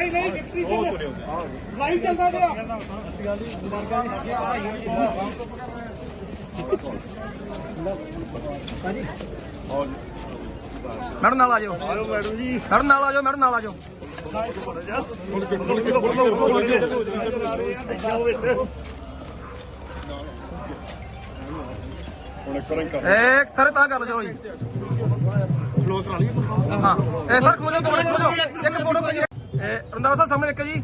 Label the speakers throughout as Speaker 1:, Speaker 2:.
Speaker 1: ਨਹੀਂ ਨਹੀਂ ਕੀ ਚੱਲ ਲਾਈਵ ਚੱਲਦਾ ਪਿਆ।
Speaker 2: ਮੈਡਮ ਨਾਲ ਆ ਜਾਓ।
Speaker 1: ਆਲੋ ਮੈਡਮ ਜੀ।
Speaker 2: ਮੈਡਮ ਨਾਲ ਆ ਜਾਓ ਮੈਡਮ ਨਾਲ ਆ ਜਾਓ। ਏ ਸਰ ਤਾਂ ਕਰ ਚਲੋ ਜੀ
Speaker 1: ਫਲੋ ਕਰਾ ਲਈ
Speaker 2: ਹਾਂ। ਇਹ ਸਰ ਖਲੋ ਜਾਓ ਦੋ ਮਿੰਟ ਖਲੋ ਜਾਓ ਇੱਕ ਫੋਟੋ ਕਰੀਏ ਰੰਦਾਵਾ ਸਾਹਿਬ ਸਾਹਮਣੇ ਇੱਕ ਜੀ।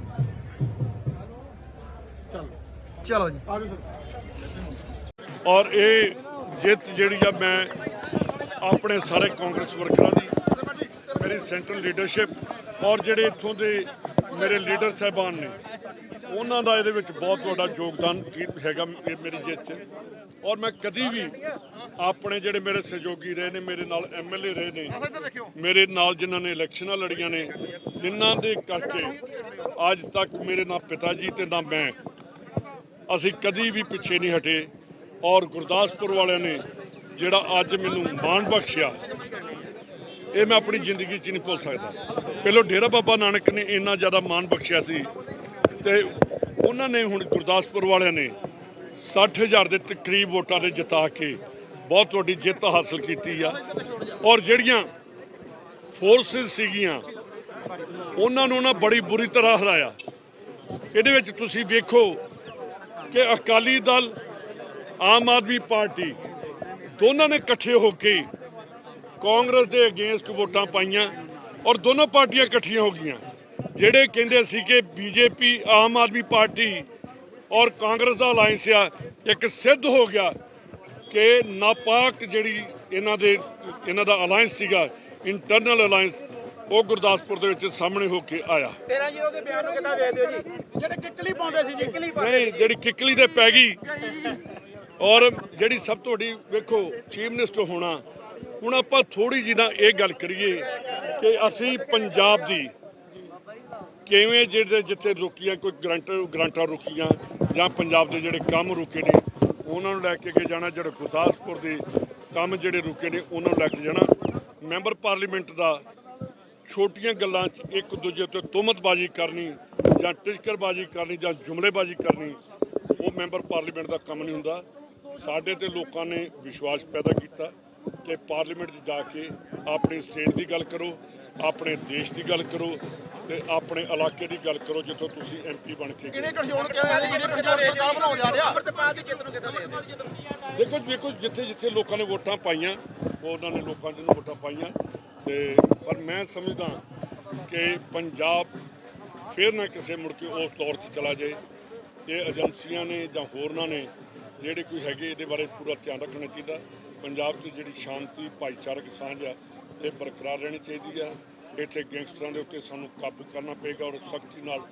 Speaker 2: ਚਲੋ ਜੀ।
Speaker 3: ਔਰ ਇਹ ਜਿੱਤ ਜਿਹੜੀ ਆ ਮੈਂ ਆਪਣੇ ਸਾਰੇ ਕਾਂਗਰਸ ਵਰਕਰਾਂ ਦੀ, ਮੇਰੀ ਸੈਂਟਰਲ ਲੀਡਰਸ਼ਿਪ ਔਰ ਜਿਹੜੇ ਇੱਥੋਂ ਦੇ ਮੇਰੇ ਲੀਡਰ ਸਾਹਿਬਾਨ ਨੇ, ਉਹਨਾਂ ਦਾ ਇਹਦੇ ਵਿੱਚ ਬਹੁਤ ਵੱਡਾ ਯੋਗਦਾਨ ਕੀ- ਹੈਗਾ ਇਹ ਮੇਰੀ ਜਿੱਤ 'ਚ। ਔਰ ਮੈਂ ਕਦੀ ਵੀ ਆਪਣੇ ਜਿਹੜੇ ਮੇਰੇ ਸਹਿਯੋਗੀ ਰਹੇ ਨੇ ਮੇਰੇ ਨਾਲ ਐਮਐਲਏ ਰਹੇ ਨੇ ਮੇਰੇ ਨਾਲ ਜਿਨ੍ਹਾਂ ਨੇ ਇਲੈਕਸ਼ਨਾਂ ਲੜੀਆਂ ਨੇ ਜਿਨ੍ਹਾਂ ਦੇ ਕਰਕੇ ਅੱਜ ਤੱਕ ਮੇਰੇ ਨਾ ਪਿਤਾ ਜੀ ਤੇ ਨਾ ਮੈਂ ਅਸੀਂ ਕਦੀ ਵੀ ਪਿੱਛੇ ਨਹੀਂ ਹਟੇ। ਔਰ ਗੁਰਦਾਸਪੁਰ ਵਾਲਿਆਂ ਨੇ ਜਿਹੜਾ ਅੱਜ ਮੈਨੂੰ ਮਾਣ ਬਖਸ਼ਿਆ ਇਹ ਮੈਂ ਆਪਣੀ ਜ਼ਿੰਦਗੀ 'ਚ ਨਹੀਂ ਭੁੱਲ ਸਕਦਾ। ਪਹਿਲਾਂ ਡੇਰਾ ਬਾਬਾ ਨਾਨਕ ਨੇ ਇੰਨਾ ਜ਼ਿਆਦਾ ਮਾਣ ਬਖਸ਼ਿਆ ਸੀ ਤੇ ਉਹਨਾਂ ਨੇ ਹੁਣ ਗੁਰਦਾਸਪੁਰ ਵਾਲਿਆਂ ਨੇ 60000 ਦੇ ਤਕਰੀਬ ਵੋਟਾਂ ਦੇ ਜਿਤਾ ਕੇ ਬਹੁਤ ਵੱਡੀ ਜਿੱਤ ਹਾਸਲ ਕੀਤੀ ਆ। ਔਰ ਜਿਹੜੀਆਂ ਫੋਰਸਸ ਸੀਗੀਆਂ, ਉਹਨਾਂ ਨੂੰ ਉਹਨਾਂ ਬੜੀ ਬੁਰੀ ਤਰ੍ਹਾਂ ਹਰਾਇਆ। ਇਹਦੇ ਵਿੱਚ ਤੁਸੀਂ ਵੇਖੋ ਕਿ ਅਕਾਲੀ ਦਲ, ਆਮ ਆਦਮੀ ਪਾਰਟੀ, ਦੋਨਾਂ ਨੇ ਇਕੱਠੇ ਹੋ ਕੇ ਕਾਂਗਰਸ ਦੇ ਅਗੇਂਸਟ ਵੋਟਾਂ ਪਾਈਆਂ ਔਰ ਦੋਨੋਂ ਪਾਰਟੀਆਂ ਇਕੱਠੀਆਂ ਹੋ ਗਈਆਂ। ਜਿਹੜੇ ਕਹਿੰਦੇ ਸੀ ਕਿ ਬੀਜੇਪੀ ਆਮ ਆਦਮੀ ਪਾਰਟੀ ਔਰ ਕਾਂਗਰਸ ਦਾ ਅਲਾਈਅੰਸ ਆ ਇੱਕ ਸਿੱਧ ਹੋ ਗਿਆ ਕਿ ਨਾਪਾਕ ਜਿਹੜੀ ਇਹਨਾਂ ਦੇ ਇਹਨਾਂ ਦਾ ਅਲਾਈਅੰਸ ਸੀਗਾ ਇੰਟਰਨਲ ਅਲਾਈਅੰਸ ਉਹ ਗੁਰਦਾਸਪੁਰ ਦੇ ਵਿੱਚ ਸਾਹਮਣੇ ਹੋ ਕੇ ਆਇਆ।
Speaker 1: 13 ਜ਼ੀਰੋ ਦੇ ਬਿਆਨ ਨੂੰ ਕਿੱਦਾਂ ਵੇਖਦੇ ਹੋ ਜੀ? ਜਿਹੜੇ ਕਿੱਕਲੀ ਪਾਉਂਦੇ ਸੀ ਜੀ ਕਿੱਕਲੀ
Speaker 3: ਨਹੀਂ ਜਿਹੜੀ ਕਿੱਕਲੀ ਤੇ ਪੈ ਗਈ। ਔਰ ਜਿਹੜੀ ਸਭ ਤੋਂ ਵੱਡੀ ਵੇਖੋ ਚੀਫ ਮਿਨਿਸਟਰ ਹੋਣਾ ਹੁਣ ਆਪਾਂ ਥੋੜੀ ਜਿਹੀ ਨਾ ਇਹ ਗੱਲ ਕਰੀਏ ਕਿ ਅਸੀਂ ਪੰਜਾਬ ਦੀ ਕਿਵੇਂ ਜਿਹੜੇ ਜਿੱਥੇ ਰੁਕੀਆਂ, ਕੋਈ ਗਰੰਟਰ ਗਰੰਟਾਂ ਰੁਕੀਆਂ ਜਾਂ ਪੰਜਾਬ ਦੇ ਜਿਹੜੇ ਕੰਮ ਰੁਕੇ ਨੇ, ਉਹਨਾਂ ਨੂੰ ਲੈ ਕੇ ਅੱਗੇ ਜਾਣਾ, ਜਿਹੜੇ ਗੁਰਦਾਸਪੁਰ ਦੇ ਕੰਮ ਜਿਹੜੇ ਰੁਕੇ ਨੇ, ਉਹਨਾਂ ਨੂੰ ਲੈ ਕੇ ਜਾਣਾ। ਮੈਂਬਰ ਪਾਰਲੀਮੈਂਟ ਦਾ ਛੋਟੀਆਂ ਗੱਲਾਂ 'ਚ ਇੱਕ ਦੂਜੇ ਤੇ ਤੁਹਮਤਬਾਜ਼ੀ ਕਰਨੀ ਜਾਂ ਟਿਚਕਰਬਾਜ਼ੀ ਕਰਨੀ ਜਾਂ ਜੁਮਲੇਬਾਜ਼ੀ ਕਰਨੀ, ਉਹ ਮੈਂਬਰ ਪਾਰਲੀਮੈਂਟ ਦਾ ਕੰਮ ਨਹੀਂ ਹੁੰਦਾ। ਸਾਡੇ ਤੇ ਲੋਕਾਂ ਨੇ ਵਿਸ਼ਵਾਸ ਪੈਦਾ ਕੀਤਾ ਕਿ ਪਾਰਲੀਮੈਂਟ 'ਚ ਜਾ ਕੇ ਆਪਣੀ ਸਟੇਟ ਦੀ ਗੱਲ ਕਰੋ, ਆਪਣੇ ਦੇਸ਼ ਦੀ ਗੱਲ ਕਰੋ ਤੇ ਆਪਣੇ ਇਲਾਕੇ ਦੀ ਗੱਲ ਕਰੋ ਜਿੱਥੋਂ ਤੁਸੀਂ ਐਮਪੀ ਬਣ ਕੇ
Speaker 1: ਕਿਹਨੇ ਕੰਟਰੋਲ ਕਿਵੇਂ ਹੈ ਕਿਹਨੇ ਕੰਟਰੋਲ ਸਰਕਾਰ ਬਣਾਉਣ ਜਾ? ਰਿਹਾ। ਅਮਰਤਪਾਲ ਦੀ ਜਿੱਤ ਨੂੰ ਕਿੱਦਾਂ ਦੇਖਦੇ
Speaker 3: ਦੇਖੋ ਦੇਖੋ ਜਿੱਥੇ ਜਿੱਥੇ ਲੋਕਾਂ ਨੇ ਵੋਟਾਂ ਪਾਈਆਂ ਉਹ ਉਹਨਾਂ ਨੇ ਲੋਕਾਂ ਜਿਹਨੂੰ ਵੋਟਾਂ ਪਾਈਆਂ। ਤੇ ਪਰ ਮੈਂ ਸਮਝਦਾ ਕਿ ਪੰਜਾਬ ਫੇਰ ਨਾ ਕਿਸੇ ਮੁੜ ਕੇ ਉਸ ਦੌਰ 'ਚ ਚਲਾ ਜਾਏ। ਇਹ ਏਜੰਸੀਆਂ ਨੇ ਜਾਂ ਹੋਰਨਾਂ ਨੇ ਜਿਹੜੇ ਕੋਈ ਹੈਗੇ ਇਹਦੇ ਬਾਰੇ ਪੂਰਾ ਧਿਆਨ ਰੱਖਣਾ ਚਾਹੀਦਾ। ਪੰਜਾਬ 'ਚ ਜਿਹੜੀ ਸ਼ਾਂਤੀ ਭਾਈਚਾਰਕ ਸਾਂਝ ਆ ਇਹ ਬਰਕਰਾਰ ਰਹਿਣੀ ਚਾਹੀਦੀ ਆ। ਇੱਥੇ ਗੈਂਗਸਟਰਾਂ ਦੇ ਉੱਤੇ ਸਾਨੂੰ ਕਾਬੂ ਕਰਨਾ ਪਏਗਾ ਔਰ ਸਖਤੀ ਨਾਲ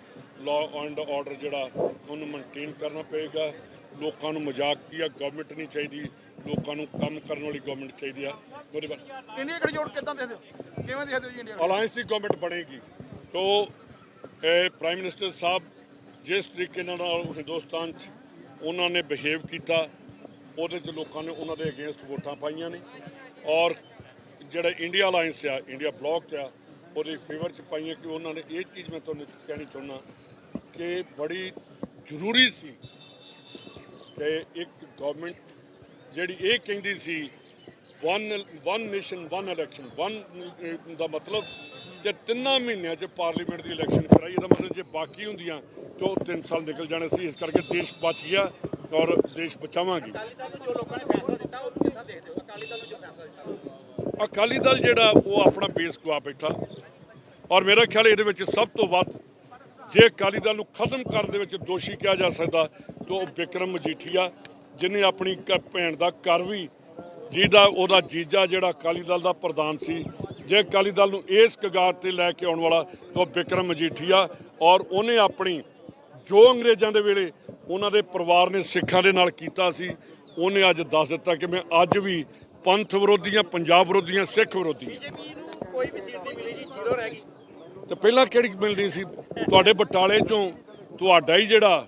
Speaker 3: ਲਾਅ ਐਂਡ ਆਰਡਰ ਜਿਹੜਾ ਉਹਨੂੰ ਮੇਨਟੇਨ ਕਰਨਾ ਪਏਗਾ। ਲੋਕਾਂ ਨੂੰ ਮਜ਼ਾਕ ਕੀ ਆ? ਗਵਰਨਮੈਂਟ ਨਹੀਂ ਚਾਹੀਦੀ। ਲੋਕਾਂ ਨੂੰ ਕੰਮ ਕਰਨ ਵਾਲੀ ਗਵਰਨਮੈਂਟ ਚਾਹੀਦੀ ਆ। ਉਹਦੇ ਬਾਰੇ
Speaker 1: ਇੰਡੀਆ ਗੱਠਜੋੜ ਕਿੱਦਾਂ ਦੇਖਦੇ ਹੋ ਕਿਵੇਂ ਦੇਖਦੇ ਹੋ ਜੀ ਇੰਡੀਆ
Speaker 3: ਅਲਾਈਅੰਸ ਦੀ ਗਵਰਨਮੈਂਟ ਬਣੇਗੀ। ਤੋਂ ਇਹ ਪ੍ਰਾਈਮ ਮਿਨਿਸਟਰ ਸਾਹਿਬ ਜਿਸ ਤਰੀਕੇ ਨਾਲ ਹਿੰਦੁਸਤਾਨ 'ਚ ਉਹਨਾਂ ਨੇ ਬਿਹੇਵ ਕੀਤਾ ਉਹਦੇ 'ਚ ਲੋਕਾਂ ਨੇ ਉਹਨਾਂ ਦੇ ਅਗੇਂਸਟ ਵੋਟਾਂ ਪਾਈਆਂ ਨੇ। ਔਰ ਜਿਹੜਾ ਇੰਡੀਆ ਅਲਾਈਅੰਸ ਆ ਇੰਡੀਆ ਬਲੌਕ ਆ ਉਹਦੇ ਫੇਵਰ 'ਚ ਪਾਈਆਂ ਕਿ ਉਹਨਾਂ ਨੇ ਇਹ ਚੀਜ਼ ਮੈਂ ਤੁਹਾਨੂੰ ਕਹਿਣੀ ਚਾਹੁੰਦਾ ਕਿ ਬੜੀ ਜ਼ਰੂਰੀ ਸੀ ਕਿ ਇੱਕ ਗਵਰਨਮੈਂਟ ਜਿਹੜੀ ਇਹ ਕਹਿੰਦੀ ਸੀ one one nation one election one ਦਾ ਮਤਲਬ ਜੇ ਤਿੰਨਾਂ ਮਹੀਨਿਆਂ 'ਚ ਪਾਰਲੀਮੈਂਟ ਦੀ ਇਲੈਕਸ਼ਨ ਕਰਾਈ, ਇਹਦਾ ਮਤਲਬ ਜੇ ਬਾਕੀ ਹੁੰਦੀਆਂ ਤਾਂ ਉਹ 3 ਸਾਲ ਨਿਕਲ ਜਾਣੇ ਸੀ। ਇਸ ਕਰਕੇ ਦੇਸ਼ ਬਚ ਗਿਆ ਔਰ ਦੇਸ਼ ਬਚਾਵਾਂਗੇ।
Speaker 1: ਅਕਾਲੀ ਦਲ ਨੂੰ ਜੋ ਲੋਕਾਂ ਨੇ ਫੈਸਲਾ ਦਿੱਤਾ, ਉਹਨੂੰ ਕਿੱਦਾਂ ਦੇਖਦੇ ਹੋ? ਅਕਾਲੀ ਦਲ ਨੂੰ ਜੋ ਫੈਸਲਾ ਦਿੱਤਾ?
Speaker 3: ਅਕਾਲੀ ਦਲ ਜਿਹੜਾ ਉਹ ਆਪਣਾ ਬੇਸ ਗਵਾ ਬੈਠਾ। ਔਰ ਮੇਰਾ ਖਿਆਲ ਇਹਦੇ ਵਿੱਚ ਸਭ ਤੋਂ ਵੱਧ ਜੇ ਅਕਾਲੀ ਦਲ ਨੂੰ ਖਤਮ ਕਰਨ ਦੇ ਵਿੱਚ ਦੋਸ਼ੀ ਕਿਹਾ ਜਾ ਸਕਦਾ, ਤਾਂ ਉਹ ਵਿਕਰਮ ਮਜੀਠੀਆ ਜਿਨੇ ਆਪਣੀ ਕ- ਭੈਣ ਦਾ ਘਰ ਵੀ ਜਿਹਦਾ ਉਹਦਾ ਜੀਜਾ ਜਿਹੜਾ ਅਕਾਲੀ ਦਲ ਦਾ ਪ੍ਰਧਾਨ ਸੀ, ਜੇ ਅਕਾਲੀ ਦਲ ਨੂੰ ਇਸ ਕਗਾਰ ਤੇ ਲੈ ਕੇ ਆਉਣ ਵਾਲਾ ਤਾਂ ਉਹ ਵਿਕਰਮ ਮਜੀਠੀਆ ਔਰ ਉਹਨੇ ਆਪਣੀ ਜੋ ਅੰਗਰੇਜ਼ਾਂ ਦੇ ਵੇਲੇ ਉਹਨਾਂ ਦੇ ਪਰਿਵਾਰ ਨੇ ਸਿੱਖਾਂ ਦੇ ਨਾਲ ਕੀਤਾ ਸੀ, ਉਹਨੇ ਅੱਜ ਦੱਸ ਦਿੱਤਾ ਕਿ ਮੈਂ ਅੱਜ ਵੀ ਪੰਥ ਵਿਰੋਧੀਆਂ ਪੰਜਾਬ ਵਿਰੋਧੀਆਂ ਸਿੱਖ ਵਿਰੋਧੀ।
Speaker 1: ਬੀਜੇਪੀ ਨੂੰ ਕੋਈ ਵੀ ਸੀਟ ਨਹੀਂ ਮਿਲੀ ਜੀ ਜ਼ੀਰੋ ਰਹਿ ਗਈ।
Speaker 3: ਤੇ ਪਹਿਲਾਂ ਕਿਹੜੀ ਮਿਲਣੀ ਸੀ? ਤੁਹਾਡੇ ਬਟਾਲੇ ਚੋਂ ਤੁਹਾਡਾ ਹੀ ਜਿਹੜਾ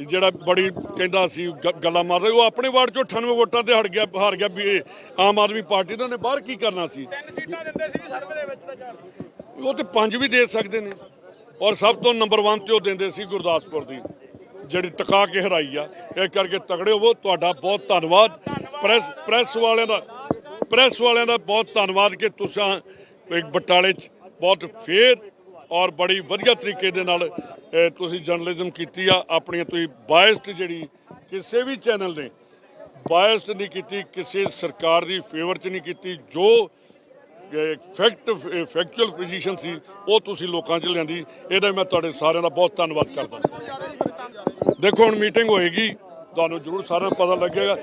Speaker 3: ਜਿਹੜਾ ਬੜੀ ਕਹਿੰਦਾ ਸੀ ਗੱਲਾਂ ਮਾਰਦਾ ਉਹ ਆਪਣੇ ਵਾਰਡ ਚੋਂ 98 ਵੋਟਾਂ ਤੇ ਹਟ ਗਿਆ ਹਾਰ ਗਿਆ ਵੀ ਆਮ ਆਦਮੀ ਪਾਰਟੀ ਦਾ ਨੇ ਬਾਹਰ ਕੀ ਕਰਨਾ ਸੀ?
Speaker 1: ਤਿੰਨ ਸੀਟਾਂ ਦਿੰਦੇ ਸੀ ਜੀ ਸਰਵੇ ਦੇ ਵਿੱਚ ਤਾਂ ਚਾਰ
Speaker 3: ਉਹ ਤੇ ਪੰਜ ਵੀ ਦੇ ਸਕਦੇ ਨੇ ਔਰ ਸਭ ਤੋਂ ਨੰਬਰ 1 ਤੇ ਉਹ ਦਿੰਦੇ ਸੀ ਗੁਰਦਾਸਪੁਰ ਦੀ ਜਿਹੜੀ ਟਕਾ ਕੇ ਹਰਾਈ ਆ। ਇਹ ਕਰਕੇ ਤਗੜੇ ਹੋਵੋ ਤੁਹਾਡਾ ਬਹੁਤ ਧੰਨਵਾਦ। ਪ੍ਰੈਸ ਪ੍ਰੈਸ ਵਾਲਿਆਂ ਦਾ ਪ੍ਰੈਸ ਵਾਲਿਆਂ ਦਾ ਬਹੁਤ ਧੰਨਵਾਦ ਕਿ ਤੁਸੀਂ ਇੱਕ ਬਟਾਲੇ 'ਚ ਬਹੁਤ ਫੇਰ ਔਰ ਬੜੀ ਵਧੀਆ ਤਰੀਕੇ ਦੇ ਨਾਲ ਤੁਸੀਂ ਜਰਨਲਿਜ਼ਮ ਕੀਤੀ ਆ। ਆਪਣੀਆਂ ਤੁਸੀਂ ਬਾਇਸਡ ਜਿਹੜੀ ਕਿਸੇ ਵੀ ਚੈਨਲ ਨੇ ਬਾਇਸਡ ਨਹੀਂ ਕੀਤੀ, ਕਿਸੇ ਸਰਕਾਰ ਦੀ ਫੇਵਰ 'ਚ ਨਹੀਂ ਕੀਤੀ। ਜੋ ਫੈਕਟ ਫੈਕਚੁਅਲ ਪੋਜੀਸ਼ਨ ਸੀ, ਉਹ ਤੁਸੀਂ ਲੋਕਾਂ 'ਚ ਲਿਆਂਦੀ। ਇਹਦਾ ਮੈਂ ਤੁਹਾਡੇ ਸਾਰਿਆਂ ਦਾ ਬਹੁਤ ਧੰਨਵਾਦ ਕਰਦਾ। ਦੇਖੋ, ਹੁਣ ਮੀਟਿੰਗ ਹੋਏਗੀ। ਤੁਹਾਨੂੰ ਜ਼ਰੂਰ ਸਾਰਿਆਂ ਨੂੰ ਪਤਾ ਲੱਗੇਗਾ।